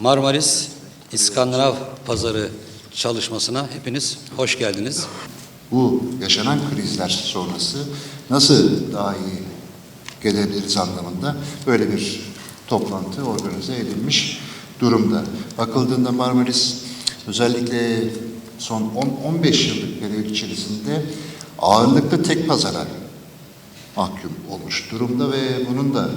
Marmaris İskandinav Pazarı çalışmasına hepiniz hoş geldiniz. bu yaşanan krizler sonrası nasıl daha iyi gelebiliriz anlamında böyle bir toplantı organize edilmiş durumda. Bakıldığında Marmaris özellikle son 10-15 yıllık periyot içerisinde ağırlıklı tek pazara mahkum olmuş durumda ve bunun da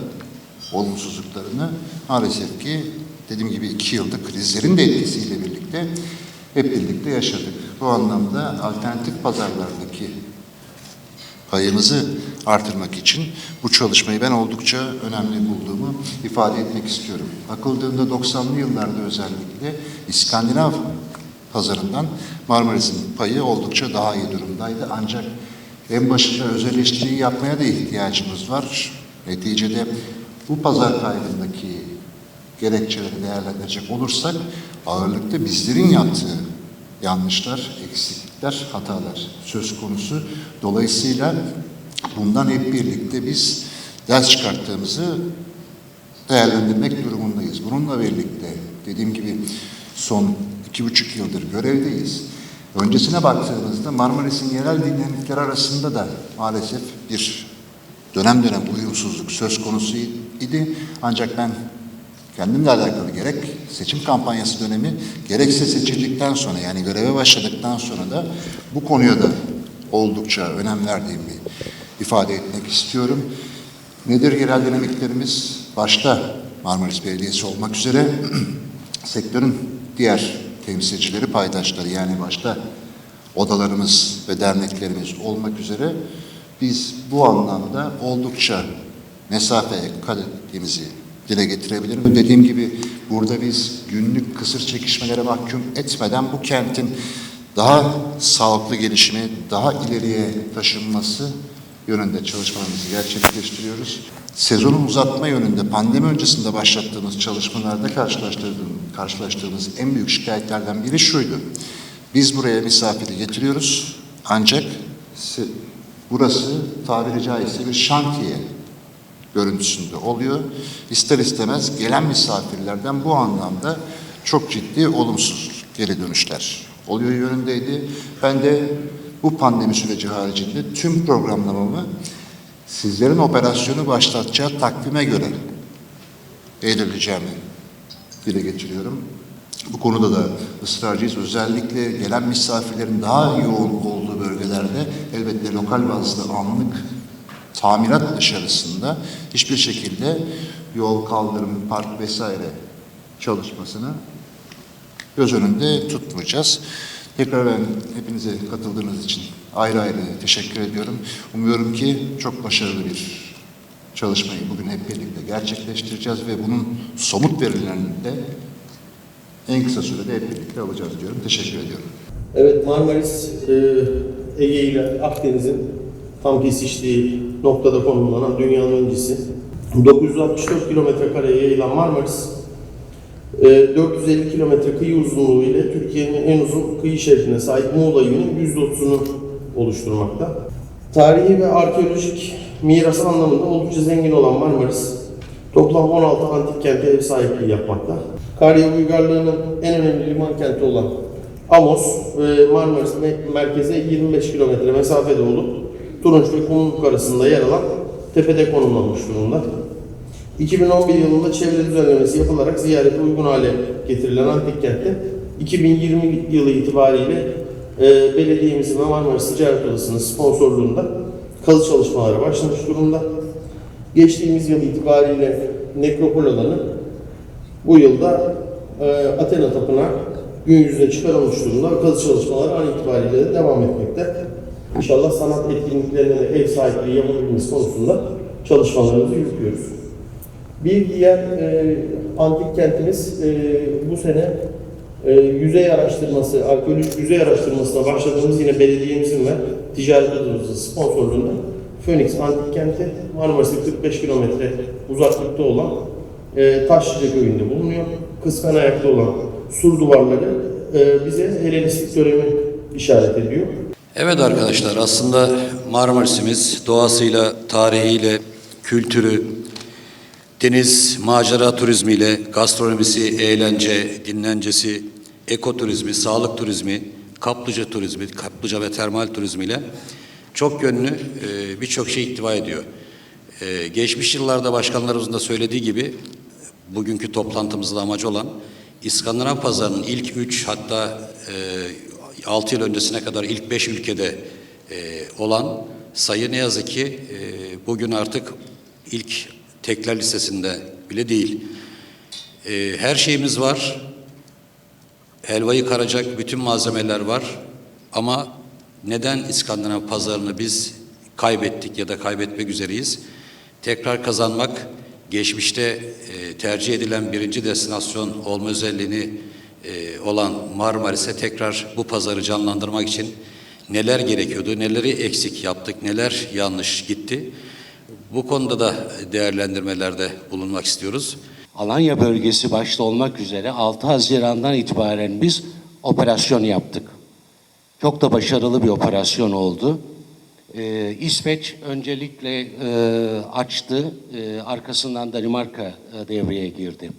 olumsuzluklarını maalesef ki dediğim gibi iki yılda krizlerin de etkisiyle birlikte hep birlikte yaşadık. Bu anlamda alternatif pazarlardaki payımızı artırmak için bu çalışmayı ben oldukça önemli bulduğumu ifade etmek istiyorum. Bakıldığında 90'lı yıllarda özellikle İskandinav pazarından Marmaris'in payı oldukça daha iyi durumdaydı. Ancak en başında öz eleştiriyi yapmaya da ihtiyacımız var. Neticede bu pazar kaybındaki gerekçeleri değerlendirecek olursak ağırlıkta bizlerin yaptığı yanlışlar, eksiklikler, hatalar söz konusu. Dolayısıyla bundan hep birlikte biz ders çıkarttığımızı değerlendirmek durumundayız. Bununla birlikte dediğim gibi son iki buçuk yıldır görevdeyiz. Öncesine baktığımızda Marmaris'in yerel dinamikleri arasında da maalesef bir dönem dönem uyumsuzluk söz konusu idi. Ancak ben kendimle alakalı gerek seçim kampanyası dönemi gerekse seçildikten sonra yani göreve başladıktan sonra da bu konuya da oldukça önem verdiğimi ifade etmek istiyorum. Nedir yerel dinamiklerimiz? Başta Marmaris Belediyesi olmak üzere sektörün diğer temsilcileri, paydaşları yani başta odalarımız ve derneklerimiz olmak üzere biz bu anlamda oldukça mesafe kat ettiğimizi dile getirebilirim. Dediğim gibi burada biz günlük kısır çekişmelere mahkum etmeden bu kentin daha sağlıklı gelişimi, daha ileriye taşınması yönünde çalışmalarımızı gerçekleştiriyoruz. Sezonu uzatma yönünde pandemi öncesinde başlattığımız çalışmalarda karşılaştırdığımız, karşılaştığımız en büyük şikayetlerden biri şuydu. Biz buraya misafiri getiriyoruz ancak burası tabiri caizse bir şantiye görüntüsünde oluyor. İster istemez gelen misafirlerden bu anlamda çok ciddi olumsuz geri dönüşler oluyor yönündeydi. Ben de bu pandemi süreci haricinde tüm programlamamı sizlerin operasyonu başlatacağı takvime göre belirleyeceğimi dile getiriyorum. Bu konuda da ısrarcıyız. Özellikle gelen misafirlerin daha yoğun olduğu bölgelerde elbette lokal bazda anlık tamirat dışarısında hiçbir şekilde yol, kaldırım, park vesaire çalışmasını göz önünde tutmayacağız. Tekrar ben hepinize katıldığınız için ayrı ayrı teşekkür ediyorum. Umuyorum ki çok başarılı bir çalışmayı bugün hep birlikte gerçekleştireceğiz ve bunun somut verilerini de en kısa sürede hep birlikte alacağız diyorum. Teşekkür ediyorum. Evet Marmaris e, Ege ile Akdeniz'in tam kesiştiği noktada konumlanan dünyanın öncüsü. 964 kilometre kareye yayılan Marmaris e, 450 kilometre kıyı uzunluğu ile Türkiye'nin en uzun kıyı şeridine sahip Muğla ilinin %30'unu oluşturmakta. Tarihi ve arkeolojik miras anlamında oldukça zengin olan Marmaris toplam 16 antik kente ev sahipliği yapmakta. Karya uygarlığının en önemli liman kenti olan Amos ve Marmaris me- merkeze 25 kilometre mesafede olup Turunç ve Kumluk arasında yer alan tepede konumlanmış durumda. 2011 yılında çevre düzenlemesi yapılarak ziyarete uygun hale getirilen antik kentte 2020 yılı itibariyle e, belediyemizin Marmaris Ticaret Odası'nın sponsorluğunda kazı çalışmaları başlamış durumda. Geçtiğimiz yıl itibariyle nekropol alanı bu yılda e, Athena Tapınağı gün yüzüne çıkarılmış durumda kazı çalışmaları an itibariyle de devam etmekte. İnşallah sanat etkinliklerine de ev sahipliği yapabilmemiz konusunda çalışmalarımızı yürütüyoruz. Bir diğer e, antik kentimiz e, bu sene e, yüzey araştırması, arkeolojik yüzey araştırmasına başladığımız yine belediyemizin ve ticaret odamızın sponsorluğunda Phoenix Antik Kenti Marmaris'e 45 kilometre uzaklıkta olan e, Taşlıca köyünde bulunuyor. Kıskan ayakta olan sur duvarları e, bize Helenistik dönemi işaret ediyor. Evet arkadaşlar aslında Marmaris'imiz doğasıyla, tarihiyle, kültürü, Deniz, macera turizmiyle, gastronomisi, eğlence, dinlencesi, ekoturizmi, sağlık turizmi, kaplıca turizmi, kaplıca ve termal turizmiyle çok yönlü e, birçok şey ihtiva ediyor. E, geçmiş yıllarda başkanlarımızın da söylediği gibi bugünkü toplantımızda amacı olan İskandinav pazarının ilk üç hatta e, 6 yıl öncesine kadar ilk beş ülkede e, olan sayı ne yazık ki e, bugün artık ilk tekler listesinde bile değil. E, her şeyimiz var. Helvayı karacak bütün malzemeler var. Ama neden İskandinav pazarını biz kaybettik ya da kaybetmek üzereyiz? Tekrar kazanmak, geçmişte e, tercih edilen birinci destinasyon olma özelliğini olan Marmaris'e tekrar bu pazarı canlandırmak için neler gerekiyordu, neleri eksik yaptık, neler yanlış gitti? Bu konuda da değerlendirmelerde bulunmak istiyoruz. Alanya bölgesi başta olmak üzere 6 Haziran'dan itibaren biz operasyon yaptık. Çok da başarılı bir operasyon oldu. Ee, İsveç öncelikle e, açtı, e, arkasından Danimarka e, devreye girdi.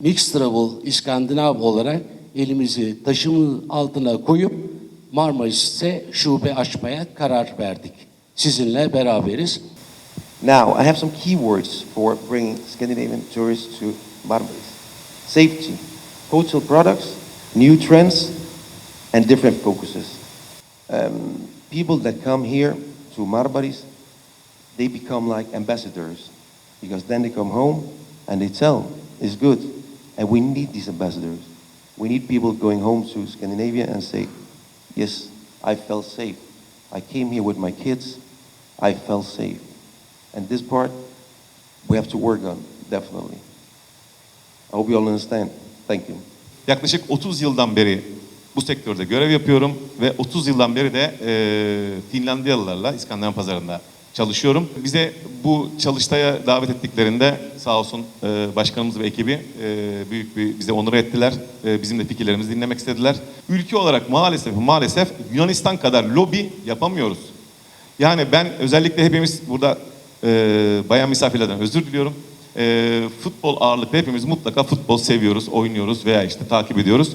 Mixed Travel İskandinav olarak elimizi taşımın altına koyup Marmaris'te şube açmaya karar verdik. Sizinle beraberiz. Now, I have some keywords for bringing Scandinavian tourists to Marmaris. Safety, hotel products, new trends, and different focuses. Um, people that come here to Marmaris, they become like ambassadors because then they come home and they tell it's good, and we need these ambassadors. We need people going home to Scandinavia and say, yes, I felt safe. I came here with my kids. I felt safe. And this part, we have to work on, definitely. I hope you all understand. Thank you. Yaklaşık 30 yıldan beri bu sektörde görev yapıyorum ve 30 yıldan beri de e, Finlandiyalılarla İskandinav pazarında çalışıyorum. Bize bu çalıştaya davet ettiklerinde sağ olsun e, başkanımız ve ekibi e, büyük bir bize onur ettiler. E, bizim de fikirlerimizi dinlemek istediler. Ülke olarak maalesef maalesef Yunanistan kadar lobi yapamıyoruz. Yani ben özellikle hepimiz burada e, bayan misafirlerden özür diliyorum. E, futbol ağırlıklı hepimiz mutlaka futbol seviyoruz, oynuyoruz veya işte takip ediyoruz.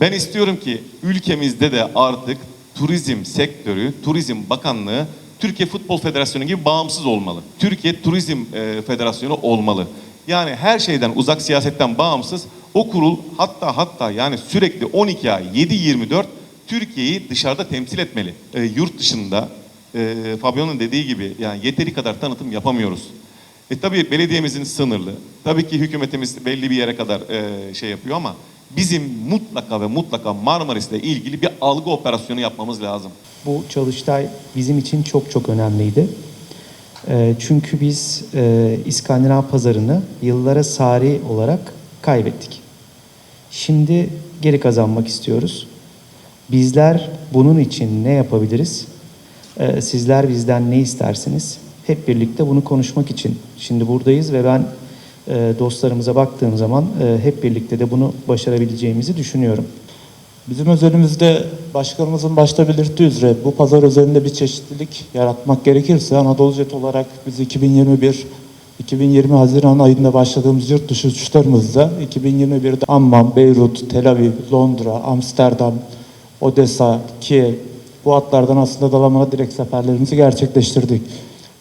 Ben istiyorum ki ülkemizde de artık turizm sektörü, turizm bakanlığı Türkiye Futbol Federasyonu gibi bağımsız olmalı. Türkiye Turizm e, Federasyonu olmalı. Yani her şeyden uzak siyasetten bağımsız o kurul hatta hatta yani sürekli 12 ay 7-24 Türkiye'yi dışarıda temsil etmeli. E, yurt dışında e, Fabio'nun dediği gibi yani yeteri kadar tanıtım yapamıyoruz. E tabii belediyemizin sınırlı. Tabii ki hükümetimiz belli bir yere kadar e, şey yapıyor ama bizim mutlaka ve mutlaka Marmaris'le ilgili bir algı operasyonu yapmamız lazım. Bu çalıştay bizim için çok çok önemliydi. Eee, Çünkü biz eee, İskandinav pazarını yıllara sari olarak kaybettik. Şimdi geri kazanmak istiyoruz. Bizler bunun için ne yapabiliriz? Eee, Sizler bizden ne istersiniz? Hep birlikte bunu konuşmak için şimdi buradayız ve ben dostlarımıza baktığım zaman eee, hep birlikte de bunu başarabileceğimizi düşünüyorum. Bizim özelimizde başkanımızın başta belirttiği üzere bu pazar özelinde bir çeşitlilik yaratmak gerekirse Anadolu Jet olarak biz 2021 2020 Haziran ayında başladığımız yurt dışı uçuşlarımızda 2021'de Amman, Beyrut, Tel Aviv, Londra, Amsterdam, Odessa, Kiev bu hatlardan aslında Dalaman'a direkt seferlerimizi gerçekleştirdik.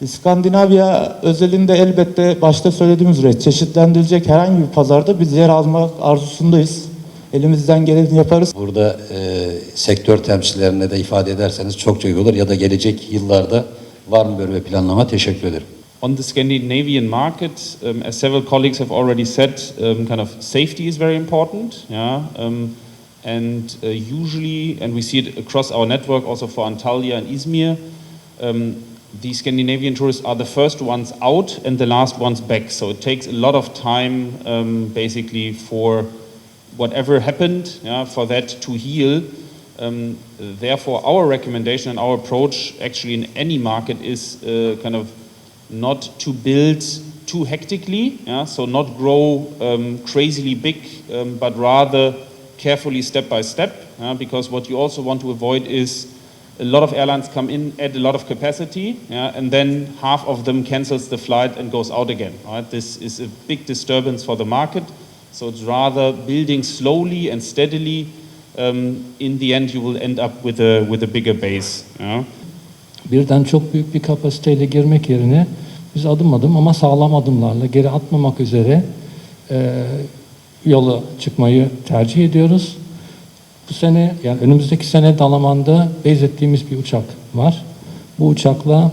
İskandinavya özelinde elbette başta söylediğim üzere çeşitlendirilecek herhangi bir pazarda biz yer almak arzusundayız. Elimizden geleni yaparız. Burada e, sektör temsilcilerine de ifade ederseniz çok çok iyi olur ya da gelecek yıllarda var mı böyle bir planlama? Teşekkür ederim. On the Scandinavian market, um, as several colleagues have already said, um, kind of safety is very important. Yeah, um, and uh, usually, and we see it across our network, also for Antalya and Izmir, um, the Scandinavian tourists are the first ones out and the last ones back. So it takes a lot of time, um, basically, for whatever happened, yeah, for that to heal. Um, therefore, our recommendation and our approach, actually, in any market, is uh, kind of not to build too hectically, yeah, so not grow um, crazily big, um, but rather carefully step by step, yeah, because what you also want to avoid is a lot of airlines come in, add a lot of capacity, yeah, and then half of them cancels the flight and goes out again. Right? This is a big disturbance for the market. So it's rather building slowly and steadily. Um, in the end, you will end up with a with a bigger base. Birden çok büyük bir kapasiteyle girmek yerine biz adım adım ama sağlam adımlarla geri atmamak üzere e, yola çıkmayı tercih ediyoruz. Bu sene yani önümüzdeki sene Dalaman'da base ettiğimiz bir uçak var. Bu uçakla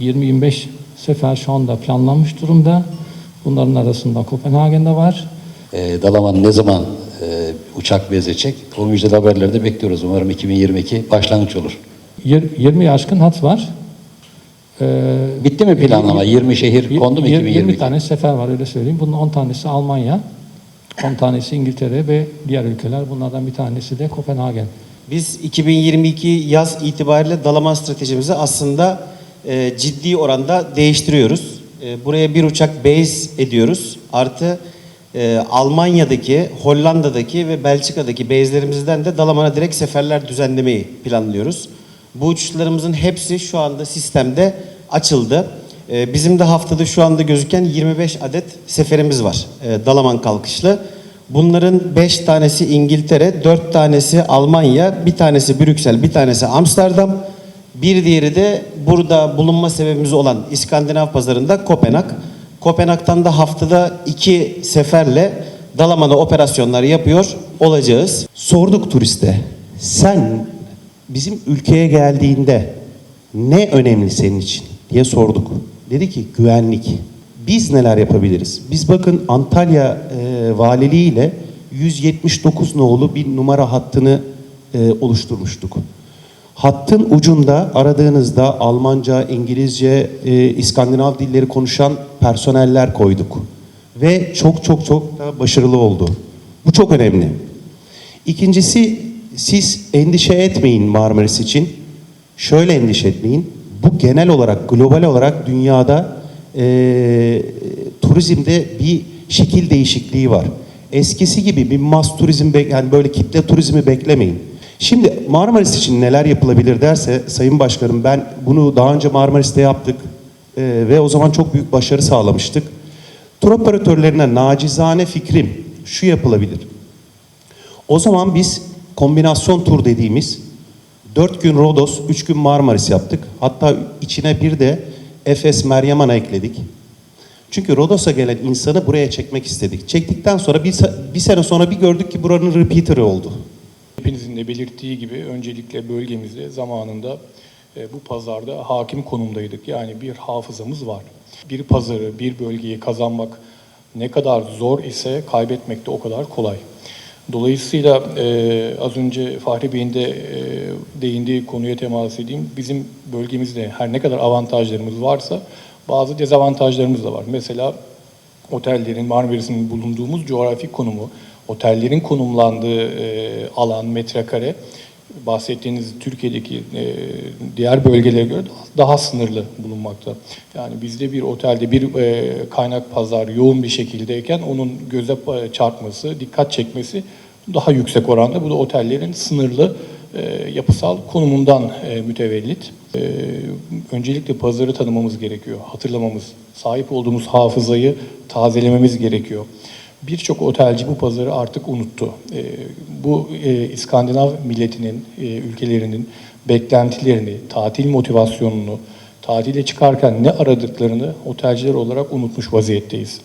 20-25 sefer şu anda planlanmış durumda. Bunların arasında Kopenhagen'de var. E, Dalaman ne zaman e, uçak bezecek? O müjdeli haberleri de bekliyoruz. Umarım 2022 başlangıç olur. Yir- 20 aşkın hat var. Ee, Bitti mi planlama? 20 şehir kondu mu Yir- 2022? 20 tane sefer var öyle söyleyeyim. Bunun 10 tanesi Almanya, 10 tanesi İngiltere ve diğer ülkeler. Bunlardan bir tanesi de Kopenhagen. Biz 2022 yaz itibariyle Dalaman stratejimizi aslında e, ciddi oranda değiştiriyoruz. E, buraya bir uçak base ediyoruz. Artı e, Almanya'daki, Hollanda'daki ve Belçika'daki base'lerimizden de Dalaman'a direkt seferler düzenlemeyi planlıyoruz. Bu uçuşlarımızın hepsi şu anda sistemde açıldı. E, bizim de haftada şu anda gözüken 25 adet seferimiz var. E, Dalaman kalkışlı. Bunların 5 tanesi İngiltere, 4 tanesi Almanya, bir tanesi Brüksel, bir tanesi Amsterdam. Bir diğeri de burada bulunma sebebimiz olan İskandinav pazarında Kopenhag. Kopenhag'dan da haftada 2 seferle Dalaman'a operasyonlar yapıyor olacağız. Sorduk turiste, sen bizim ülkeye geldiğinde ne önemli senin için diye sorduk. Dedi ki güvenlik. Biz neler yapabiliriz? Biz bakın Antalya e, Valiliği ile 179 nolu bir numara hattını e, oluşturmuştuk. Hattın ucunda aradığınızda Almanca, İngilizce, e, İskandinav dilleri konuşan personeller koyduk. Ve çok çok çok da başarılı oldu. Bu çok önemli. İkincisi siz endişe etmeyin Marmaris için. Şöyle endişe etmeyin. Bu genel olarak global olarak dünyada eee, turizmde bir şekil değişikliği var. Eskisi gibi bir mas turizm yani böyle kitle turizmi beklemeyin. Şimdi Marmaris için neler yapılabilir derse Sayın Başkanım ben bunu daha önce Marmaris'te yaptık eee, ve o zaman çok büyük başarı sağlamıştık. Tur operatörlerine nacizane fikrim şu yapılabilir. O zaman biz kombinasyon tur dediğimiz 4 gün Rodos, 3 gün Marmaris yaptık. Hatta içine bir de Efes Meryem Ana ekledik. Çünkü Rodos'a gelen insanı buraya çekmek istedik. Çektikten sonra bir, bir sene sonra bir gördük ki buranın repeater'ı oldu. Hepinizin de belirttiği gibi öncelikle bölgemizde zamanında e, bu pazarda hakim konumdaydık. Yani bir hafızamız var. Bir pazarı, bir bölgeyi kazanmak ne kadar zor ise kaybetmek de o kadar kolay. Dolayısıyla e, az önce Fahri Bey'in de e, değindiği konuya temas edeyim. Bizim bölgemizde her ne kadar avantajlarımız varsa bazı dezavantajlarımız da var. Mesela otellerin, Marmaris'in bulunduğumuz coğrafi konumu, otellerin konumlandığı e, alan, metrekare bahsettiğiniz Türkiye'deki e, diğer bölgelere göre daha, sınırlı bulunmakta. Yani bizde bir otelde bir e, kaynak pazar yoğun bir şekildeyken onun göze e, çarpması, dikkat çekmesi daha yüksek oranda. Bu da otellerin sınırlı e, yapısal konumundan e, mütevellit. E, öncelikle pazarı tanımamız gerekiyor, hatırlamamız, sahip olduğumuz hafızayı tazelememiz gerekiyor. Birçok otelci bu pazarı artık unuttu. E, bu e, İskandinav milletinin, e, ülkelerinin beklentilerini, tatil motivasyonunu, tatile çıkarken ne aradıklarını otelciler olarak unutmuş vaziyetteyiz.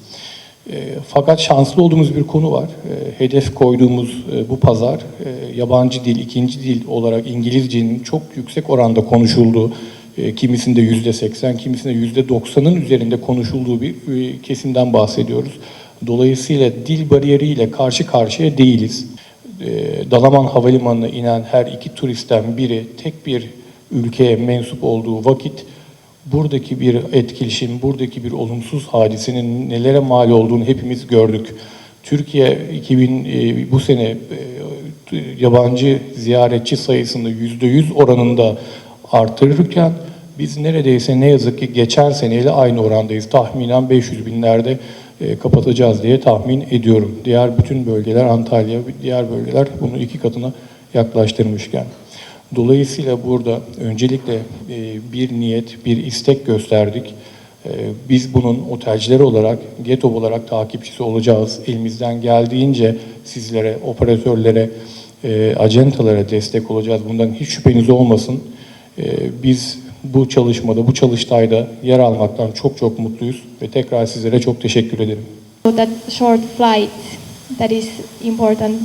E, fakat şanslı olduğumuz bir konu var. E, hedef koyduğumuz e, bu pazar e, yabancı dil, ikinci dil olarak İngilizcenin çok yüksek oranda konuşulduğu, e, kimisinde yüzde seksen, kimisinde yüzde doksanın üzerinde konuşulduğu bir e, kesimden bahsediyoruz. Dolayısıyla dil bariyeriyle karşı karşıya değiliz. E, Dalaman Havalimanı'na inen her iki turistten biri tek bir ülkeye mensup olduğu vakit buradaki bir etkileşim, buradaki bir olumsuz hadisenin nelere mal olduğunu hepimiz gördük. Türkiye 2000 e, bu sene e, yabancı ziyaretçi sayısını %100 oranında artırırken biz neredeyse ne yazık ki geçen seneyle aynı orandayız. Tahminen 500 binlerde e, kapatacağız diye tahmin ediyorum. Diğer bütün bölgeler Antalya, diğer bölgeler bunu iki katına yaklaştırmışken. Dolayısıyla burada öncelikle e, bir niyet, bir istek gösterdik. E, Biz bunun otelciler olarak, GETOB olarak takipçisi olacağız. Elimizden geldiğince sizlere, operatörlere, acentalara destek olacağız. Bundan hiç şüpheniz olmasın. Biz bu çalışmada, bu çalıştayda yer almaktan çok çok mutluyuz ve tekrar sizlere çok teşekkür ederim. So that short flight that is important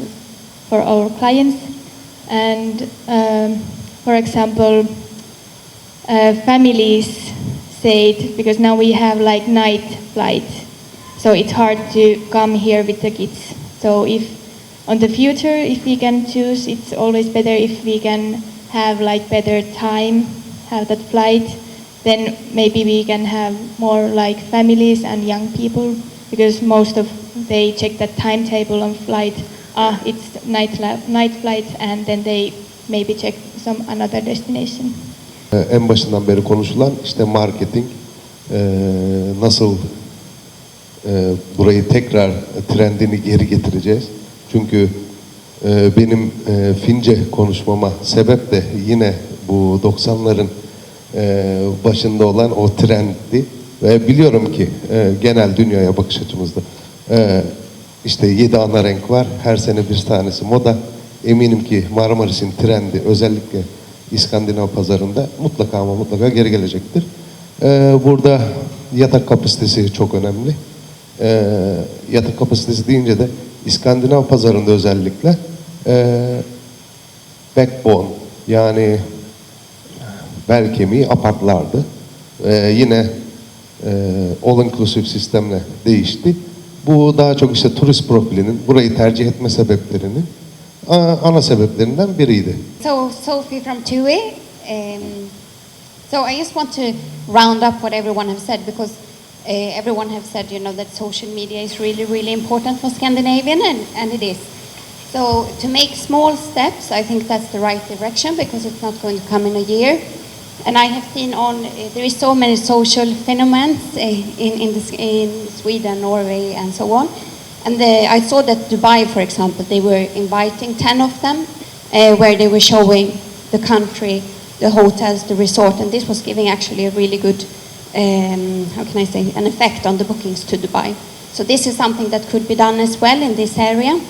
for our clients and um, for example uh, families said because now we have like night flight so it's hard to come here with the kids so if on the future if we can choose it's always better if we can have like better time have that flight then maybe we can have more like families and young people because most of they check that timetable on flight ah it's night night flight and then they maybe check some another destination Ee, en başından beri konuşulan işte marketing ee, nasıl ee, burayı tekrar trendini geri getireceğiz. Çünkü benim Fince konuşmama sebep de yine bu 90'ların ee, başında olan o trenddi. Ve biliyorum ki ee, genel dünyaya bakış açımızda ee, işte yedi ana renk var. Her sene bir tanesi moda. Eminim ki Marmaris'in trendi özellikle İskandinav pazarında mutlaka ama mutlaka geri gelecektir. Ee, burada yatak kapasitesi çok önemli. Ee, yatak kapasitesi deyince de İskandinav pazarında özellikle ee, backbone yani bel kemiği apartlardı. Ee, yine ee, all inclusive sistemle değişti. Bu daha çok işte turist profilinin burayı tercih etme sebeplerinin ana sebeplerinden biriydi. So, Sophie from TUI. Um, so, I just want to round up what everyone has said because uh, everyone has said, you know, that social media is really, really important for Scandinavian, and, and it is. So, to make small steps, I think that's the right direction because it's not going to come in a year. And I have seen on, uh, there is so many social phenomena uh, in, in, in Sweden, Norway, and so on. And the, I saw that Dubai, for example, they were inviting 10 of them, uh, where they were showing the country, the hotels, the resort, and this was giving actually a really good, um, how can I say, an effect on the bookings to Dubai. So this is something that could be done as well in this area,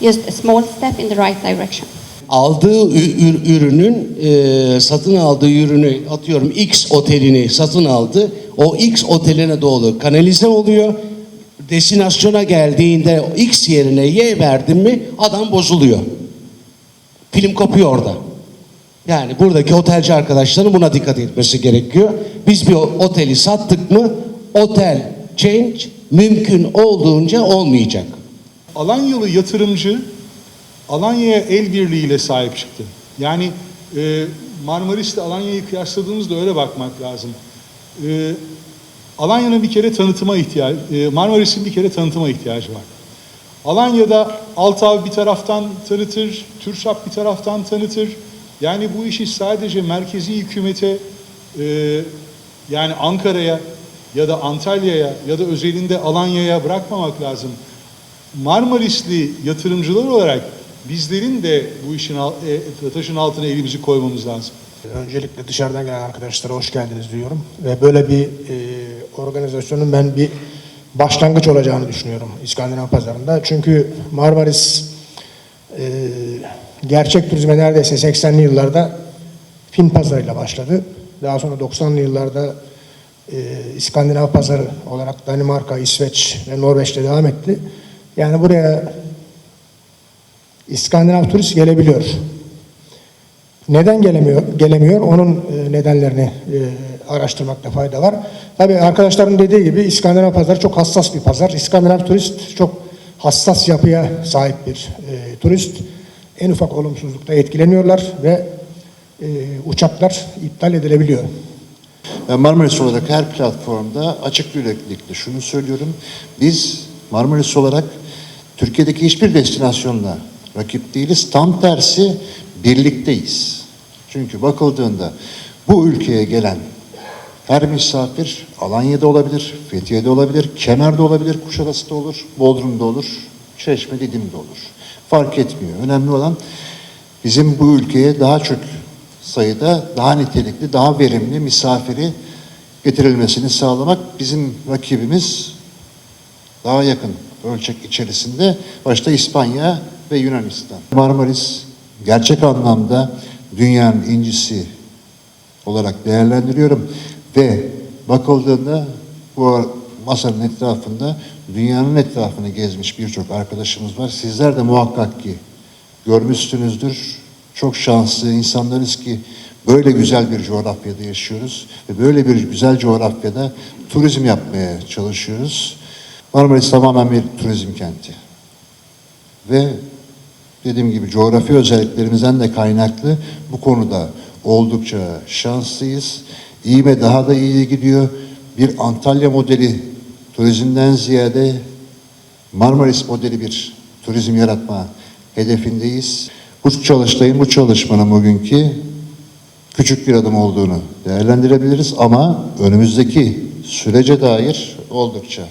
just a small step in the right direction. Aldığı ürünün e, satın aldığı ürünü atıyorum X otelini satın aldı. O X oteline doğru kanalize oluyor. Destinasyona geldiğinde X yerine Y verdin mi adam bozuluyor. Film kopuyor orada. Yani buradaki otelci arkadaşların buna dikkat etmesi gerekiyor. Biz bir oteli sattık mı otel change mümkün olduğunca olmayacak. Alanyalı yatırımcı Alanya'ya el birliğiyle sahip çıktı. Yani e, Marmaris'te Alanya'yı kıyasladığımızda öyle bakmak lazım. E, Alanya'nın bir kere tanıtıma ihtiyacı, e, Marmaris'in bir kere tanıtıma ihtiyacı var. Alanya'da Altav bir taraftan tanıtır, TÜRSAP bir taraftan tanıtır. Yani bu işi sadece merkezi hükümete, e, yani Ankara'ya ya da Antalya'ya ya da özelinde Alanya'ya bırakmamak lazım. Marmarisli yatırımcılar olarak bizlerin de bu işin e, taşın altına elimizi koymamız lazım. Öncelikle dışarıdan gelen arkadaşlara hoş geldiniz diyorum. Ve böyle bir e, organizasyonun ben bir başlangıç olacağını düşünüyorum İskandinav pazarında. Çünkü Marmaris e, gerçek turizme neredeyse 80'li yıllarda Fin pazarıyla başladı. Daha sonra 90'lı yıllarda e, İskandinav pazarı olarak Danimarka, İsveç ve Norveç'te devam etti. Yani buraya İskandinav turist gelebiliyor. Neden gelemiyor? Gelemiyor. Onun e, nedenlerini e, araştırmakta fayda var. Tabii arkadaşların dediği gibi İskandinav pazarı çok hassas bir pazar. İskandinav turist çok hassas yapıya sahip bir e, turist. En ufak olumsuzlukta etkileniyorlar ve uçaklar iptal edilebiliyor. Marmaris olarak her platformda açık yüreklilikle şunu söylüyorum. Biz Marmaris olarak Türkiye'deki hiçbir destinasyonla rakip değiliz. Tam tersi birlikteyiz. Çünkü bakıldığında bu ülkeye gelen her misafir Alanya'da olabilir, Fethiye'de olabilir, Kemer'de olabilir, Kuşadası'da olur, Bodrum'da olur, Çeşme, Didim'de olur. Fark etmiyor. Önemli olan bizim bu ülkeye daha çok sayıda daha nitelikli, daha verimli misafiri getirilmesini sağlamak bizim rakibimiz daha yakın ölçek içerisinde başta İspanya ve Yunanistan. Marmaris gerçek anlamda dünyanın incisi olarak değerlendiriyorum ve bakıldığında bu masanın etrafında dünyanın etrafını gezmiş birçok arkadaşımız var. Sizler de muhakkak ki görmüşsünüzdür. Çok şanslı insanlarız ki böyle güzel bir coğrafyada yaşıyoruz ve böyle bir güzel coğrafyada turizm yapmaya çalışıyoruz. Marmaris tamamen bir turizm kenti. Ve dediğim gibi coğrafi özelliklerimizden de kaynaklı bu konuda oldukça şanslıyız. İyi ve daha da iyiye gidiyor. Bir Antalya modeli turizmden ziyade Marmaris modeli bir turizm yaratma hedefindeyiz. Bu çalıştayın, bu çalışmanın bugünkü küçük bir adım olduğunu değerlendirebiliriz ama önümüzdeki sürece dair oldukça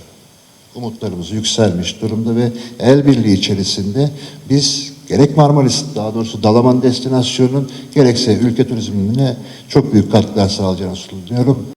umutlarımız yükselmiş durumda ve el birliği içerisinde biz gerek Marmaris daha doğrusu Dalaman destinasyonunun gerekse ülke turizmine çok büyük katkılar sağlayacağını düşünüyorum.